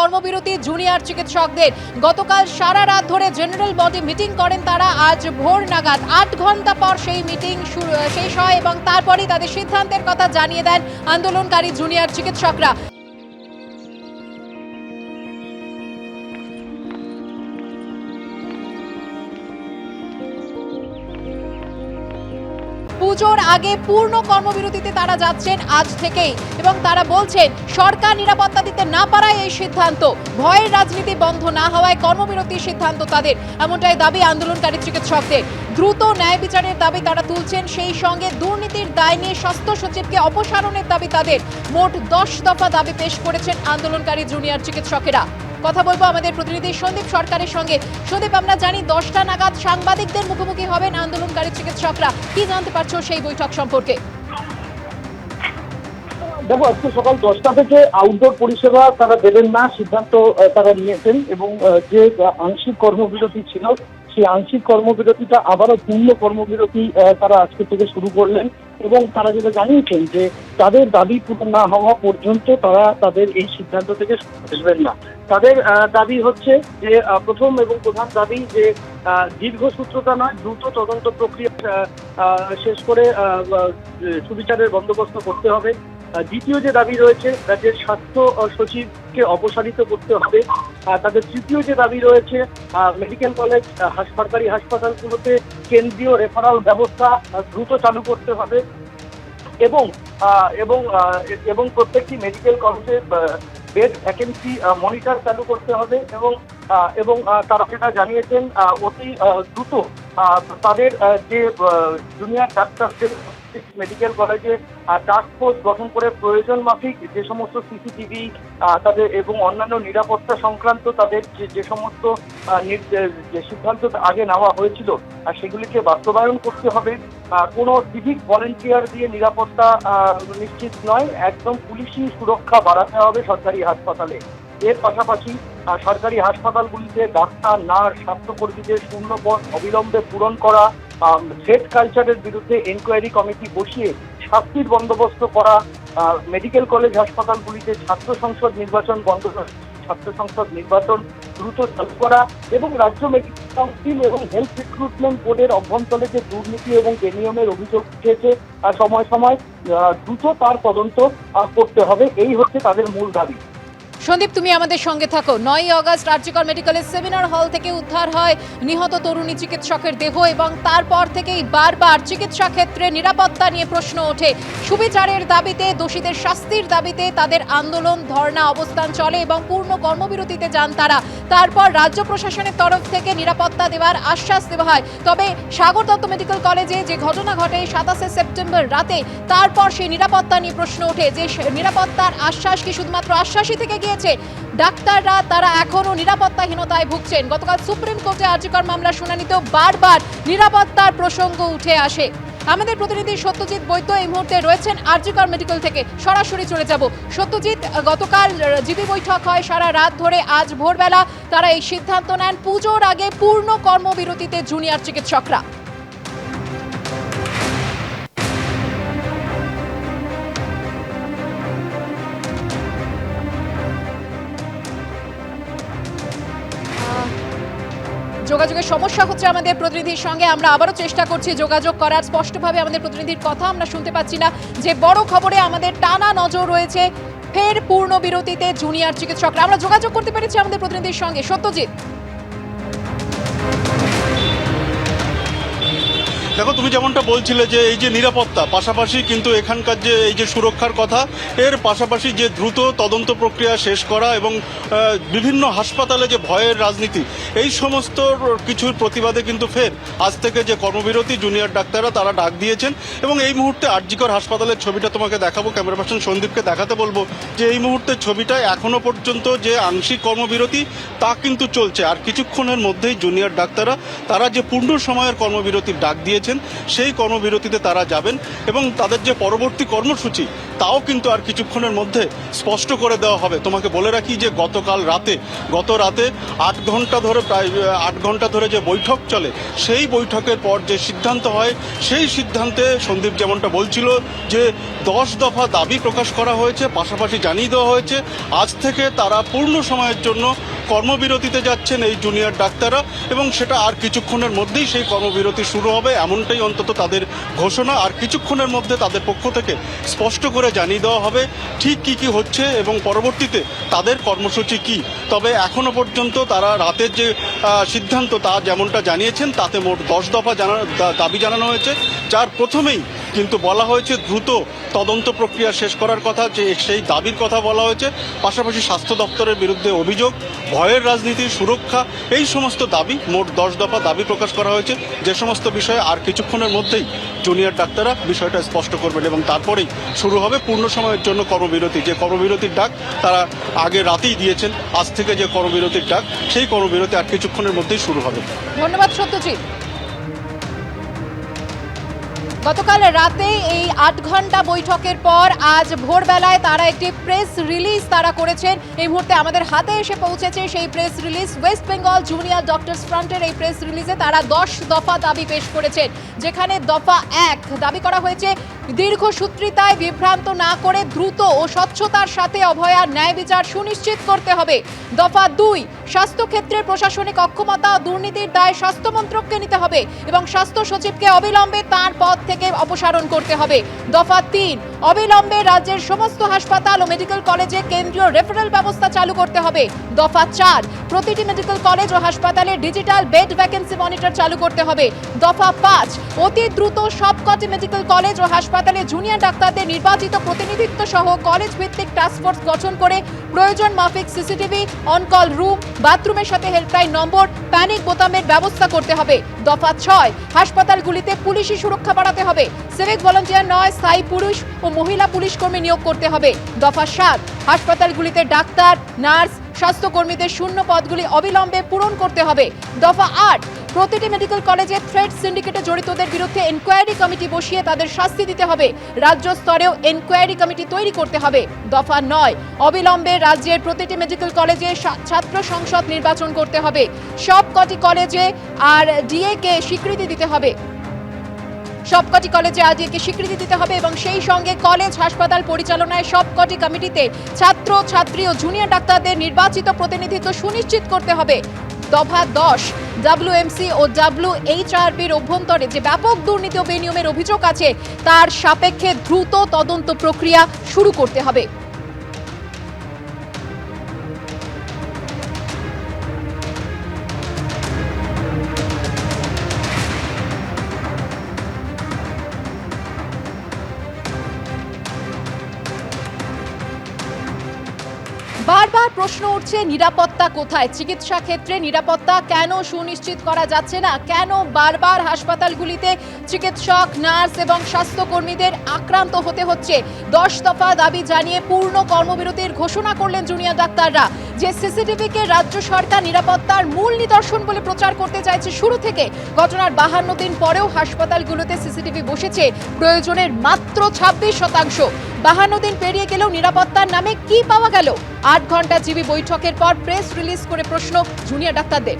কর্মবিরতি জুনিয়র চিকিৎসকদের। গতকাল সারা রাত ধরে জেনারেল বডি মিটিং করেন তারা। আজ ভোর নাগাদ আট ঘণ্টা পর সেই মিটিং শেষ হয় এবং তারপরেই তাদের সিদ্ধান্তের কথা জানিয়ে দেন আন্দোলনকারী জুনিয়র চিকিৎসকরা। পুজোর আগে পূর্ণ কর্মবিরতিতে তারা যাচ্ছেন আজ থেকেই এবং তারা বলছেন, সরকার নিরাপত্তা দিতে না পারায় এই সিদ্ধান্ত। ভয়ের রাজনীতি বন্ধ না হওয়ায় কর্মবিরতির সিদ্ধান্ত তাদের। এমনটাই দাবি আন্দোলনকারী চিকিৎসকদের। দ্রুত ন্যায় বিচারের দাবি তারা তুলছেন, সেই সঙ্গে দুর্নীতির দায় নিয়ে স্বাস্থ্য সচিবকে অপসারণের দাবি তাদের। মোট দশ দফা দাবি পেশ করেছেন আন্দোলনকারী জুনিয়র চিকিৎসকেরা। কথা বলব আমাদের প্রতিনিধি সন্দীপ সরকারের সঙ্গে। সন্দীপ, আমরা জানি দশটা নাগাদ সাংবাদিকদের মুখোমুখি হবেন আন্দোলনকারী চিকিৎসকরা। কি জানতে পারছ সেই বৈঠক সম্পর্কে? দেখো, আজকে সকাল দশটা থেকে আউটডোর পরিষেবা তারা দেবেন না, সিদ্ধান্ত তারা নিয়েছেন এবং যে আংশিক কর্মবিরতি ছিল, সেই আংশিক কর্মবিরতিটা আবারও পূর্ণ কর্মবিরতি তারা আজকে থেকে শুরু করলেন এবং তারা যেটা জানিয়েছেন যে তাদের দাবি পূরণ না হওয়া পর্যন্ত তারা তাদের এই সিদ্ধান্ত থেকে আসবেন না। তাদের দাবি হচ্ছে যে প্রথম এবং প্রধান দাবি যে আহ, দীর্ঘসূত্রতা নয় দ্রুত তদন্ত প্রক্রিয়া শেষ করে সুবিচারের বন্দোবস্ত করতে হবে। দ্বিতীয় যে দাবি রয়েছে রাজ্যের স্বাস্থ্য সচিবকে অপসারিত করতে হবে। তাদের তৃতীয় যে দাবি রয়েছে মেডিকেল কলেজ সরকারি হাসপাতালগুলোতে কেন্দ্রীয় রেফারাল ব্যবস্থা দ্রুত চালু করতে হবে। এবং এবং এবং প্রত্যেকটি মেডিকেল কলেজে বেড ভ্যাকেন্সি মনিটর চালু করতে হবে এবং এবং তারা যেটা জানিয়েছেন অতি দ্রুত তাদের যে জুনিয়র ডাক্তারদের মেডিকেল কলেজে টাস্ক ফোর্স গঠন করে প্রয়োজন মাফিক যে সমস্ত সিসিটিভি তাদের এবং অন্যান্য নিরাপত্তা সংক্রান্ত তাদের যে সমস্ত যে সিদ্ধান্ত আগে নেওয়া হয়েছিল সেগুলিকে বাস্তবায়ন করতে হবে। কোনো সিভিক ভলেন্টিয়ার দিয়ে নিরাপত্তা নিশ্চিত নয়। একদম পুলিশি সুরক্ষা বাড়াতে হবে সরকারি হাসপাতালে। এর পাশাপাশি সরকারি হাসপাতালগুলিতে ডাক্তার, নার্স, স্বাস্থ্যকর্মীদের শূন্য পদ অবিলম্বে পূরণ করা থ্রেড কালচারের বিরুদ্ধে এনকোয়ারি কমিটি বসিয়ে শাস্তির বন্দোবস্ত করা মেডিকেল কলেজ হাসপাতালগুলিতে ছাত্র সংসদ নির্বাচন বন্ধ, ছাত্র সংসদ নির্বাচন দ্রুত চালু করা এবং রাজ্য মেডিকেল কাউন্সিল এবং হেলথ রিক্রুটমেন্ট বোর্ডের অভ্যন্তরে যে দুর্নীতি এবং বেনিয়মের অভিযোগ উঠেছে সময় সময় দ্রুত তার তদন্ত করতে হবে। এই হচ্ছে তাদের মূল দাবি। সন্দীপ, তুমি আমাদের সঙ্গে থাকো। নয়ই অগস্ট রাজ্যকর মেডিকেলের সেমিনার হল থেকে উদ্ধার হয় নিহত তরুণী চিকিৎসকের দেহ এবং তারপর থেকেই বারবার চিকিৎসা ক্ষেত্রে নিরাপত্তা নিয়ে প্রশ্ন ওঠে। সুবিচারের দাবিতে, দোষীদের শাস্তির দাবিতে তাদের আন্দোলন, ধর্ণা, অবস্থান চলে এবং পূর্ণ কর্মবিরতিতে যান তারা। তারপর রাজ্য প্রশাসনের তরফ থেকে নিরাপত্তা দেওয়ার আশ্বাস দেওয়া হয়। তবে সাগর দত্ত মেডিকেল কলেজে যে ঘটনা ঘটে সাতাশে সেপ্টেম্বর রাতে, তারপর সেই নিরাপত্তা নিয়ে প্রশ্ন ওঠে। যে নিরাপত্তার আশ্বাস কি শুধুমাত্র আশ্বাসই থেকে গিয়েছে ডাক্তাররা তারা এখনও নিরাপত্তাহীনতায় ভুগছেন। গতকাল সুপ্রিম কোর্টে আর্যকর মামলা শুনানিতেও বারবার নিরাপত্তার প্রসঙ্গ উঠে আসে। আমাদের প্রতিনিধি সত্যজিৎ বৈদ্য এই মুহূর্তে রয়েছেন আরজিকর মেডিকেল থেকে। সরাসরি চলে যাব। সত্যজিৎ, গতকাল জিবি বৈঠক হয় সারা রাত ধরে। আজ ভোরবেলা তারা এই সিদ্ধান্ত নেন, পুজোর আগে পূর্ণ কর্মবিরতিতে জুনিয়র চিকিৎসকরা। যোগাযোগের সমস্যা হচ্ছে আমাদের প্রতিনিধির সঙ্গে। আমরা আবারও চেষ্টা করছি যোগাযোগ করার। স্পষ্টভাবে আমাদের প্রতিনিধির কথা আমরা শুনতে পাচ্ছি না। যে বড় খবরে আমাদের টানা নজর রয়েছে, ফের পূর্ণ বিরতিতে জুনিয়র চিকিৎসকরা। আমরা যোগাযোগ করতে পেরেছি আমাদের প্রতিনিধির সঙ্গে। সত্যজিৎ। দেখো, তুমি যেমনটা বলছিলে যে এই যে নিরাপত্তা, পাশাপাশি কিন্তু এখানকার যে এই যে সুরক্ষার কথা, এর পাশাপাশি যে দ্রুত তদন্ত প্রক্রিয়া শেষ করা এবং বিভিন্ন হাসপাতালে যে ভয়ের রাজনীতি, এই সমস্ত কিছুর প্রতিবাদে কিন্তু ফের আজ থেকে যে কর্মবিরতি জুনিয়র ডাক্তাররা তারা ডাক দিয়েছেন এবং এই মুহূর্তে আরজিকর হাসপাতালের ছবিটা তোমাকে দেখাবো, ক্যামেরা পার্সন সন্দীপকে দেখাতে বলব যে এই মুহূর্তে ছবিটায় এখনও পর্যন্ত যে আংশিক কর্মবিরতি তা কিন্তু চলছে। আর কিছুক্ষণের মধ্যেই জুনিয়র ডাক্তাররা, তারা যে পূর্ণ সময়ের কর্মবিরতির ডাক দিয়েছেন দিয়েছেন সেই কর্মবিরতিতে তারা যাবেন এবং তাদের যে পরবর্তী কর্মসূচি, তাও কিন্তু আর কিছুক্ষণের মধ্যে স্পষ্ট করে দেওয়া হবে। তোমাকে বলে রাখি যে গতকাল রাতে, গত রাতে আট ঘণ্টা ধরে প্রায়, আট ঘণ্টা ধরে যে বৈঠক চলে, সেই বৈঠকের পর যে সিদ্ধান্ত হয়, সেই সিদ্ধান্তে সন্দীপ যেমনটা বলছিল যে দশ দফা দাবি প্রকাশ করা হয়েছে, পাশাপাশি জানিয়ে দেওয়া হয়েছে, আজ থেকে তারা পূর্ণ সময়ের জন্য কর্মবিরতিতে যাচ্ছেন এই জুনিয়র ডাক্তাররা এবং সেটা আর কিছুক্ষণের মধ্যেই সেই কর্মবিরতি শুরু হবে, এমনটাই অন্তত তাদের ঘোষণা। আর কিছুক্ষণের মধ্যে তাদের পক্ষ থেকে স্পষ্ট করে জানিয়ে দেওয়া হবে ঠিক কি কি হচ্ছে এবং পরবর্তীতে তাদের কর্মসূচি কি। তবে এখনও পর্যন্ত তারা রাতের যে সিদ্ধান্ত তা যেমনটা জানিয়েছেন, তাতে মোট দশ দফা জানা দাবি জানানো হয়েছে। যার প্রথমেই কিন্তু বলা হয়েছে দ্রুত তদন্ত প্রক্রিয়া শেষ করার কথা, যে সেই দাবির কথা বলা হয়েছে। পাশাপাশি স্বাস্থ্য দপ্তরের বিরুদ্ধে অভিযোগ ভয়ের রাজনীতি, সুরক্ষা, এই সমস্ত দাবি, মোট দশ দফা দাবি প্রকাশ করা হয়েছে। যে সমস্ত বিষয়ে আর কিছুক্ষণের মধ্যেই জুনিয়র ডাক্তাররা বিষয়টা স্পষ্ট করবেন এবং তারপরেই শুরু হবে পূর্ণ সময়ের জন্য কর্মবিরতি। যে কর্মবিরতির ডাক তারা আগে রাতেই দিয়েছেন, আজ থেকে যে কর্মবিরতির ডাক, সেই কর্মবিরতি আর কিছুক্ষণের মধ্যেই শুরু হবে। ধন্যবাদ সত্যজিৎ। গতকাল রাতে এই আট ঘণ্টা বৈঠকের পর আজ ভোরবেলায় তারা একটি প্রেস রিলিজ তারা করেছেন। এই মুহূর্তে আমাদের হাতে এসে পৌঁছেছে সেই press release. West Bengal junior doctors ফ্রন্টের এই প্রেস রিলিজে তারা দশ দফা দাবি পেশ করেছেন। যেখানে দফা এক দাবি করা হয়েছে দীর্ঘসূত্রিতায় বিভ্রান্ত না করে দ্রুত ও স্বচ্ছতার সাথে অভয়ার ন্যায় বিচার সুনিশ্চিত করতে হবে। দফা দুই স্বাস্থ্যক্ষেত্রের প্রশাসনিক অক্ষমতা দুর্নীতির দায় স্বাস্থ্য মন্ত্রককে নিতে হবে এবং স্বাস্থ্য সচিবকে অবিলম্বে তার পদ থেকে অপসারণ করতে হবে। দফা তিন, অবিলম্বে রাজ্যের সমস্ত হাসপাতাল ও মেডিকেল কলেজে কেন্দ্রীয় রেফারেল ব্যবস্থা চালু করতে হবে। দফা চার, প্রতিটি মেডিকেল কলেজ ও হাসপাতালে ডিজিটাল বেড ভ্যাকেন্সি মনিটর চালু করতে হবে। দফা পাঁচ, অতি দ্রুত সবকটি মেডিকেল কলেজ ও হাসপাতালে জুনিয়র ডাক্তারদের নির্বাচিত প্রতিনিধিত্ব সহ কলেজ ভিত্তিক টাস্কফোর্স গঠন করে প্রয়োজন মাফিক সিসিটিভি অনকল রুম বাথরুমের সাথে হেল্পলাইন নম্বর প্যানিক বোতামের ব্যবস্থা করতে হবে। দফা ছয়, হাসপাতালগুলিতে পুলিশি সুরক্ষা বাড়াতে হবে। সিভিক ভলান্টিয়ার নয়, স্থায়ী পুরুষ ও মহিলা পুলিশ কর্মী নিয়োগ করতে হবে। দফা সাত, হাসপাতালগুলিতে ডাক্তার, নার্স, স্বাস্থ্যকর্মীদের শূন্য পদগুলি অবিলম্বে পূরণ করতে হবে। দফা আট প্রতিটি মেডিকেল কলেজে থ্রেড সিন্ডিকেটে জড়িতদের বিরুদ্ধে এনকোয়ারি কমিটি বসিয়ে তাদের শাস্তি দিতে হবে। রাজ্য স্তরেও এনকোয়ারি কমিটি তৈরি করতে হবে। দফা নয়, অবিলম্বে রাজ্যের প্রতিটি মেডিকেল কলেজে ছাত্র সংসদ নির্বাচন করতে হবে। সব কটি কলেজে আর ডিএ কে স্বীকৃতি দিতে হবে। সবকটি কলেজে আজকে স্বীকৃতি দিতে হবে এবং সেই সঙ্গে কলেজ, হাসপাতাল পরিচালনায় সবকটি কমিটিতে ছাত্র, ছাত্রী ও জুনিয়র ডাক্তারদের নির্বাচিত প্রতিনিধিত্ব সুনিশ্চিত করতে হবে। দফা দশ। ডাব্লিউএমসি ও ডাব্লিউ এইচআরবির অভ্যন্তরে যে ব্যাপক দুর্নীতি ও বেনিয়মের অভিযোগ আছে, তার সাপেক্ষে দ্রুত তদন্ত প্রক্রিয়া শুরু করতে হবে। বারবার প্রশ্ন উঠছে, নিরাপত্তা কোথায়? চিকিৎসা ক্ষেত্রে নিরাপত্তা কেন সুনিশ্চিত করা যাচ্ছে না? কেন বারবার হাসপাতালগুলিতে চিকিৎসক, নার্স এবং স্বাস্থ্যকর্মীদের আক্রান্ত হতে হচ্ছে? দশ দফা দাবি জানিয়ে পূর্ণ কর্মবিরতির ঘোষণা করলেন জুনিয়র ডাক্তাররা। যে সিসিটিভিকে রাজ্য সরকার নিরাপত্তার মূল নিদর্শন বলে প্রচার করতে চাইছে শুরু থেকে, ঘটনার বাহান্ন দিন পরেও হাসপাতালগুলোতে সিসিটিভি বসেছে, প্রয়োজনের মাত্র ছাব্বিশ শতাংশ। বাহান্ন দিন পেরিয়ে গেলেও নিরাপত্তার নামে কি পাওয়া গেল? আট ঘণ্টা জিবি বৈঠকের পর প্রেস রিলিজ করে প্রশ্ন জুনিয়র ডাক্তারদের।